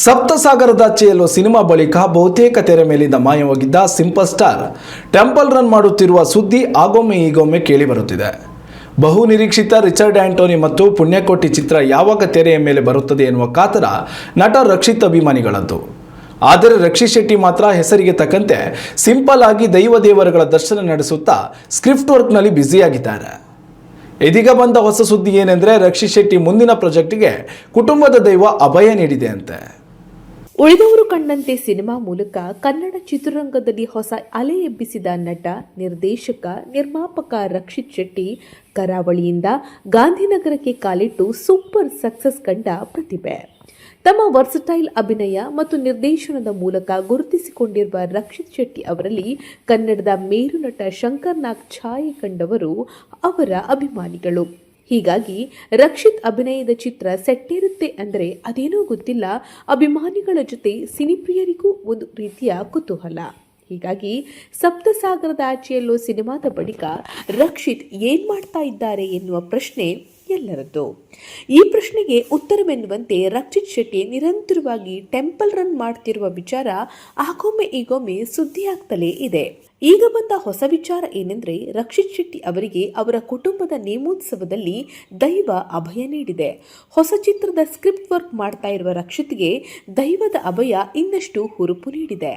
ಸಪ್ತಸಾಗರದಾಚೆಯಲ್ಲೂ cinema ಬಳಿಕ ಬಹುತೇಕ ತೆರೆ ಮೇಲಿಂದ ಮಾಯವಾಗಿದ್ದ ಸಿಂಪಲ್ ಸ್ಟಾರ್ ಟೆಂಪಲ್ ರನ್ ಮಾಡುತ್ತಿರುವ ಸುದ್ದಿ ಆಗೊಮ್ಮೆ ಈಗೊಮ್ಮೆ ಕೇಳಿಬರುತ್ತಿದೆ ಬಹು ನಿರೀಕ್ಷಿತ ರಿಚರ್ಡ್ ಆಂಟೋನಿ ಮತ್ತು ಪುಣ್ಯಕೋಟಿ ಚಿತ್ರ ಯಾವಾಗ ತೆರೆಯ ಮೇಲೆ ಬರುತ್ತದೆ ಎನ್ನುವ ಕಾತರ ನಟ ರಕ್ಷಿತ್ ಅಭಿಮಾನಿಗಳದ್ದು. ಆದರೆ ರಕ್ಷಿತ್ ಶೆಟ್ಟಿ ಮಾತ್ರ ಹೆಸರಿಗೆ ತಕ್ಕಂತೆ ಸಿಂಪಲ್ ಆಗಿ ದೈವ ದೇವರುಗಳ ದರ್ಶನ ನಡೆಸುತ್ತಾ ಸ್ಕ್ರಿಪ್ಟ್ ವರ್ಕ್ನಲ್ಲಿ ಬ್ಯುಸಿಯಾಗಿದ್ದಾರೆ. ಇದೀಗ ಬಂದ ಹೊಸ ಸುದ್ದಿ ಏನೆಂದರೆ ರಕ್ಷಿತ್ ಶೆಟ್ಟಿ ಮುಂದಿನ ಪ್ರಾಜೆಕ್ಟ್ಗೆ ಕುಟುಂಬದ ದೈವ ಅಭಯ ನೀಡಿದೆ ಅಂತೆ. ಉಳಿದವರು ಕಂಡಂತೆ ಸಿನಿಮಾ ಮೂಲಕ ಕನ್ನಡ ಚಿತ್ರರಂಗದಲ್ಲಿ ಹೊಸ ಅಲೆ ಎಬ್ಬಿಸಿದ ನಟ, ನಿರ್ದೇಶಕ, ನಿರ್ಮಾಪಕ ರಕ್ಷಿತ್ ಶೆಟ್ಟಿ ಕರಾವಳಿಯಿಂದ ಗಾಂಧಿನಗರಕ್ಕೆ ಕಾಲಿಟ್ಟು ಸೂಪರ್ ಸಕ್ಸಸ್ ಕಂಡ ಪ್ರತಿಭೆ. ತಮ್ಮ ವರ್ಸಟೈಲ್ ಅಭಿನಯ ಮತ್ತು ನಿರ್ದೇಶನದ ಮೂಲಕ ಗುರುತಿಸಿಕೊಂಡಿರುವ ರಕ್ಷಿತ್ ಶೆಟ್ಟಿ ಅವರಲ್ಲಿ ಕನ್ನಡದ ಮೇರು ನಟ ಶಂಕರ್ ನಾಗ್ ಛಾಯೆ ಕಂಡವರು ಅವರ ಅಭಿಮಾನಿಗಳು. ಹೀಗಾಗಿ ರಕ್ಷಿತ್ ಅಭಿನಯದ ಚಿತ್ರ ಸೆಟ್ಟೇರುತ್ತೆ ಅಂದರೆ ಅದೇನೋ ಗೊತ್ತಿಲ್ಲ. ಅಭಿಮಾನಿಗಳ ಜೊತೆ ಸಿನಿಪ್ರಿಯರಿಗೂ ಒಂದು ರೀತಿಯ ಕುತೂಹಲ. ಹೀಗಾಗಿ ಸಪ್ತಸಾಗರದ ಆಚೆಯಲ್ಲೂ ಸಿನಿಮಾದ ಬಳಿಕ ರಕ್ಷಿತ್ ಏನು ಮಾಡ್ತಾ ಇದ್ದಾರೆ ಎನ್ನುವ ಪ್ರಶ್ನೆ ಎಲ್ಲರದ್ದು. ಈ ಪ್ರಶ್ನೆಗೆ ಉತ್ತರವೆನ್ನುವಂತೆ ರಕ್ಷಿತ್ ಶೆಟ್ಟಿ ನಿರಂತರವಾಗಿ ಟೆಂಪಲ್ ರನ್ ಮಾಡ್ತಿರುವ ವಿಚಾರ ಆಗೊಮ್ಮೆ ಈಗೊಮ್ಮೆ ಸುದ್ದಿಯಾಗ್ತಲೇ ಇದೆ. ಈಗ ಬಂದ ಹೊಸ ವಿಚಾರ ಏನೆಂದ್ರೆ ರಕ್ಷಿತ್ ಶೆಟ್ಟಿ ಅವರಿಗೆ ಅವರ ಕುಟುಂಬದ ನೇಮೋತ್ಸವದಲ್ಲಿ ದೈವ ಅಭಯ ನೀಡಿದೆ. ಹೊಸ ಚಿತ್ರದ ಸ್ಕ್ರಿಪ್ಟ್ ವರ್ಕ್ ಮಾಡ್ತಾ ಇರುವ ರಕ್ಷಿತ್ಗೆ ದೈವದ ಅಭಯ ಇನ್ನಷ್ಟು ಹುರುಪು ನೀಡಿದೆ.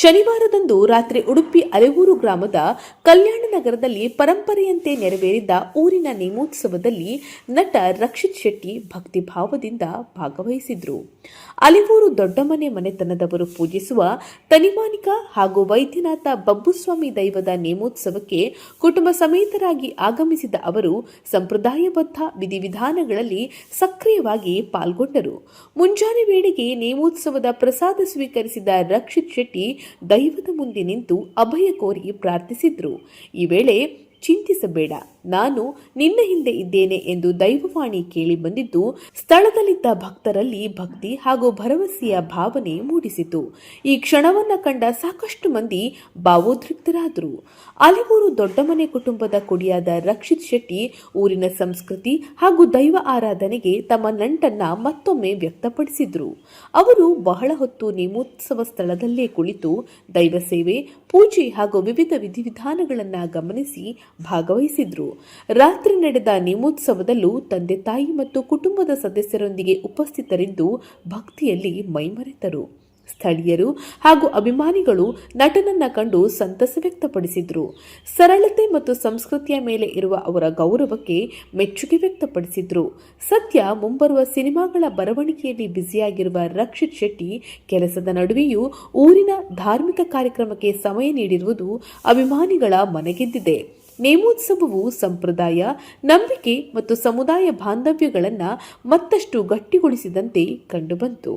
ಶನಿವಾರದಂದು ರಾತ್ರಿ ಉಡುಪಿ ಅಲೆಗೂರು ಗ್ರಾಮದ ಕಲ್ಯಾಣ ನಗರದಲ್ಲಿ ಪರಂಪರೆಯಂತೆ ನೆರವೇರಿದ್ದ ಊರಿನ ನೇಮೋತ್ಸವದಲ್ಲಿ ನಟ ರಕ್ಷಿತ್ ಶೆಟ್ಟಿ ಭಕ್ತಿಭಾವದಿಂದ ಭಾಗವಹಿಸಿದ್ರು. ಅಲೆಗೂರು ದೊಡ್ಡಮನೆ ಮನೆತನದವರು ಪೂಜಿಸುವ ತನಿಮಾನಿಕ ಹಾಗೂ ವೈದ್ಯನಾಥ ಬಬ್ಬುಸ್ವಾಮಿ ದೈವದ ನೇಮೋತ್ಸವಕ್ಕೆ ಕುಟುಂಬ ಸಮೇತರಾಗಿ ಆಗಮಿಸಿದ ಅವರು ಸಂಪ್ರದಾಯಬದ್ಧ ವಿಧಿವಿಧಾನಗಳಲ್ಲಿ ಸಕ್ರಿಯವಾಗಿ ಪಾಲ್ಗೊಂಡರು. ಮುಂಜಾನೆ ವೇಳೆಗೆ ನೇಮೋತ್ಸವದ ಪ್ರಸಾದ ಸ್ವೀಕರಿಸಿದ ರಕ್ಷಿತ್ ಶೆಟ್ಟಿ ದೈವದ ಮುಂದೆ ನಿಂತು ಅಭಯ ಕೋರಿ ಪ್ರಾರ್ಥಿಸಿದ್ರು. ಈ ವೇಳೆ ಚಿಂತಿಸಬೇಡ. ನಾನು ನಿನ್ನ ಹಿಂದೆ ಇದ್ದೇನೆ ಎಂದು ದೈವವಾಣಿ ಕೇಳಿ ಬಂದಿದ್ದು, ಸ್ಥಳದಲ್ಲಿದ್ದ ಭಕ್ತರಲ್ಲಿ ಭಕ್ತಿ ಹಾಗೂ ಭರವಸೆಯ ಭಾವನೆ ಮೂಡಿಸಿತು. ಈ ಕ್ಷಣವನ್ನ ಕಂಡ ಸಾಕಷ್ಟು ಮಂದಿ ಭಾವೋದ್ರಿಕ್ತರಾದರು. ದೊಡ್ಡ ದೊಡ್ಡಮನೆ ಕುಟುಂಬದ ಕುಡಿಯಾದ ರಕ್ಷಿತ್ ಶೆಟ್ಟಿ, ಊರಿನ ಸಂಸ್ಕೃತಿ ಹಾಗೂ ದೈವ ಆರಾಧನೆಗೆ ತಮ್ಮ ನಂಟನ್ನ ಮತ್ತೊಮ್ಮೆ ವ್ಯಕ್ತಪಡಿಸಿದ್ರು. ಅವರು ಬಹಳ ಹೊತ್ತು ನೇಮೋತ್ಸವ ಸ್ಥಳದಲ್ಲೇ ಕುಳಿತು ದೈವ ಸೇವೆ, ಪೂಜೆ ಹಾಗೂ ವಿವಿಧ ವಿಧಿವಿಧಾನಗಳನ್ನು ಗಮನಿಸಿ ಭಾಗವಹಿಸಿದ್ರು. ರಾತ್ರಿ ನಡೆದ ನೇಮೋತ್ಸವದಲ್ಲೂ ತಂದೆ ತಾಯಿ ಮತ್ತು ಕುಟುಂಬದ ಸದಸ್ಯರೊಂದಿಗೆ ಉಪಸ್ಥಿತರಿದ್ದು ಭಕ್ತಿಯಲ್ಲಿ ಮೈಮರೆತರು. ಸ್ಥಳೀಯರು ಹಾಗೂ ಅಭಿಮಾನಿಗಳು ನಟನನ್ನ ಕಂಡು ಸಂತಸ ವ್ಯಕ್ತಪಡಿಸಿದ್ರು. ಸರಳತೆ ಮತ್ತು ಸಂಸ್ಕೃತಿಯ ಮೇಲೆ ಇರುವ ಅವರ ಗೌರವಕ್ಕೆ ಮೆಚ್ಚುಗೆ ವ್ಯಕ್ತಪಡಿಸಿದ್ರು. ಸದ್ಯ ಮುಂಬರುವ ಸಿನಿಮಾಗಳ ಬರವಣಿಗೆಯಲ್ಲಿ ಬ್ಯುಸಿಯಾಗಿರುವ ರಕ್ಷಿತ್ ಶೆಟ್ಟಿ, ಕೆಲಸದ ನಡುವೆಯೂ ಊರಿನ ಧಾರ್ಮಿಕ ಕಾರ್ಯಕ್ರಮಕ್ಕೆ ಸಮಯ ನೀಡಿರುವುದು ಅಭಿಮಾನಿಗಳ ಮನೆಗೆದ್ದಿದೆ. ನೇಮೋತ್ಸವವು ಸಂಪ್ರದಾಯ, ನಂಬಿಕೆ ಮತ್ತು ಸಮುದಾಯ ಬಾಂಧವ್ಯಗಳನ್ನು ಮತ್ತಷ್ಟು ಗಟ್ಟಿಗೊಳಿಸಿದಂತೆ ಕಂಡುಬಂತು.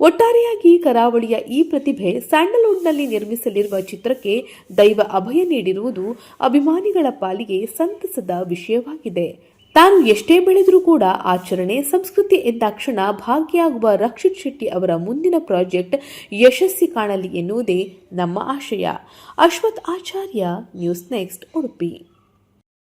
ಒಟ್ಟಾರೆಯಾಗಿ ಕರಾವಳಿಯ ಈ ಪ್ರತಿಭೆ ಸ್ಯಾಂಡಲ್ವುಡ್ನಲ್ಲಿ ನಿರ್ಮಿಸಲಿರುವ ಚಿತ್ರಕ್ಕೆ ದೈವ ಅಭಯ ನೀಡಿರುವುದು ಅಭಿಮಾನಿಗಳ ಪಾಲಿಗೆ ಸಂತಸದ ವಿಷಯವಾಗಿದೆ. ತಾನು ಎಷ್ಟೇ ಬೆಳೆದರೂ ಕೂಡ ಆಚರಣೆ, ಸಂಸ್ಕೃತಿ ಎಂದಾಕ್ಷಣ ಭಾಗಿಯಾಗುವ ರಕ್ಷಿತ್ ಶೆಟ್ಟಿ ಅವರ ಮುಂದಿನ ಪ್ರಾಜೆಕ್ಟ್ ಯಶಸ್ಸಿ ಕಾಣಲಿ ಎನ್ನುವುದೇ ನಮ್ಮ ಆಶಯ. Ashwath Acharya, news next, Udupi.